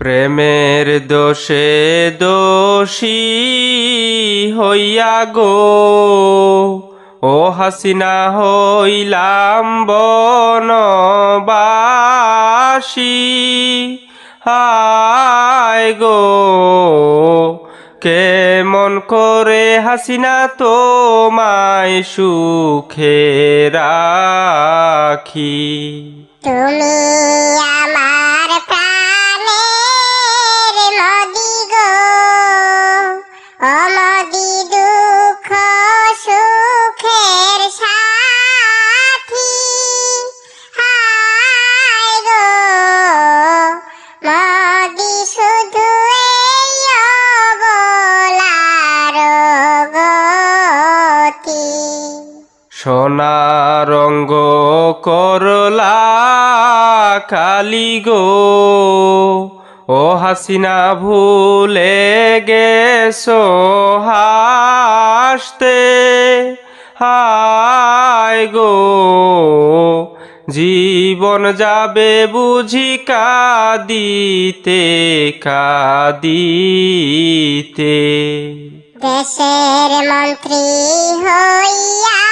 প্রেমের দোষে দোষী হইয়া গো। ও হাসিনা হইলাম বনবাসী। হায় গো, কেমন করে হাসিনা তোমায় সুখে রাখি। তুমি রঙ্গ করলা কালি গো। ও হাসিনা ভুলে গেছো হাসতে, হায় গো। জীবন যাবে বুঝি কাদিতে কাদিতে। দেশের মন্ত্রী হইয়া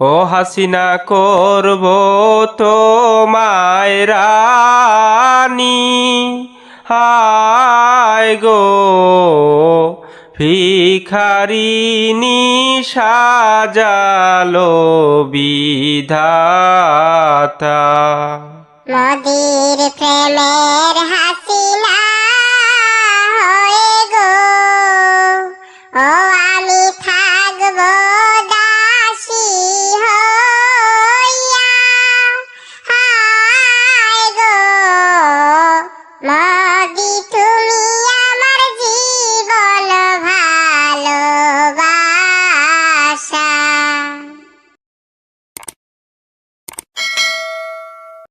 ও হাসিনা করব তোমায় রানী। হায় গো ভিখারিনী সাজালো বিধাতা। মদির প্রেমের হাসিনা